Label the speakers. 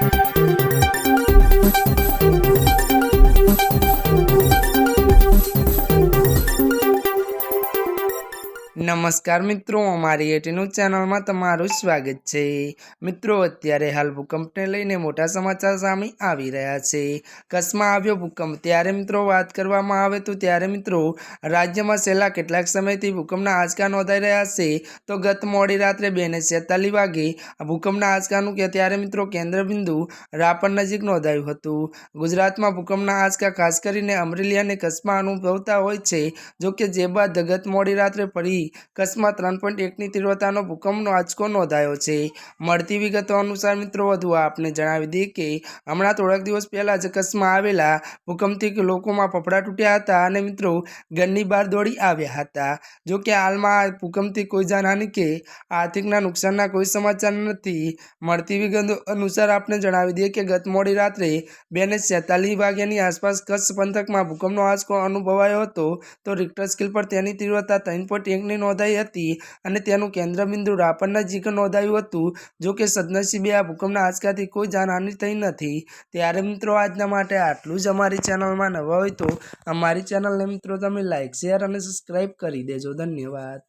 Speaker 1: Thank you. નમસ્કાર મિત્રો, અમારી એટીનું ચેનલમાં તમારું સ્વાગત છે. મિત્રો, અત્યારે હાલ ભૂકંપને લઈને મોટા સમાચાર સામે આવી રહ્યા છે. કચ્છમાં આવ્યો ભૂકંપ. ત્યારે મિત્રો વાત કરવામાં આવે તો ત્યારે મિત્રો રાજ્યમાં છેલ્લા કેટલાક સમયથી ભૂકંપના આંચકા નોંધાઈ રહ્યા છે. તો ગત મોડી રાત્રે બે ને છેતાલીસ વાગે ભૂકંપના આંચકાનું કે ત્યારે મિત્રો કેન્દ્રબિંદુ રાપર નજીક નોંધાયું હતું. ગુજરાતમાં ભૂકંપના આંચકા ખાસ કરીને અમરેલી અને કચ્છમાં અનુભવતા હોય છે. જો કે જે બાદ ગત મોડી રાત્રે ફરી કચ્છમાં ત્રણ પોઈન્ટ એકની તીવ્રતાનો ભૂકંપનો આંચકો નોંધાયો છે. મળતી વિગતો અનુસાર મિત્રો, વધુ આપને જણાવી દઈએ કે હમણાં થોડાક દિવસ પહેલાં જ કચ્છમાં આવેલા ભૂકંપથી લોકોમાં ફફડા તૂટ્યા હતા અને મિત્રો ઘરની બહાર દોડી આવ્યા હતા. જો કે હાલમાં આ ભૂકંપથી કોઈ જાનહાની કે આર્થિકના નુકસાનના કોઈ સમાચાર નથી. મળતી વિગતો અનુસાર આપને જણાવી દઈએ કે ગત મોડી રાત્રે બે ને વાગ્યાની આસપાસ કચ્છ પંથકમાં ભૂકંપનો આંચકો અનુભવાયો હતો. તો રિક્ટર સ્કેલ પર તેની તીવ્રતા ત્રણ પોઈન્ટ એકની નોંધાઈ હતી અને તેનું કેન્દ્રબિંદુ રાપર નજીક નોંધાયું હતું. જો કે સદનસીબે આ ભૂકંપના આંચકાથી કોઈ જાનહાનિ થઈ નથી. ત્યારે મિત્રો, આજના માટે આટલું જ અમારી ચેનલમાં નવા હોય તો અમારી ચેનલને મિત્રો, તમે લાઇક શેર અને સબસ્ક્રાઈબ કરી દેજો. ધન્યવાદ.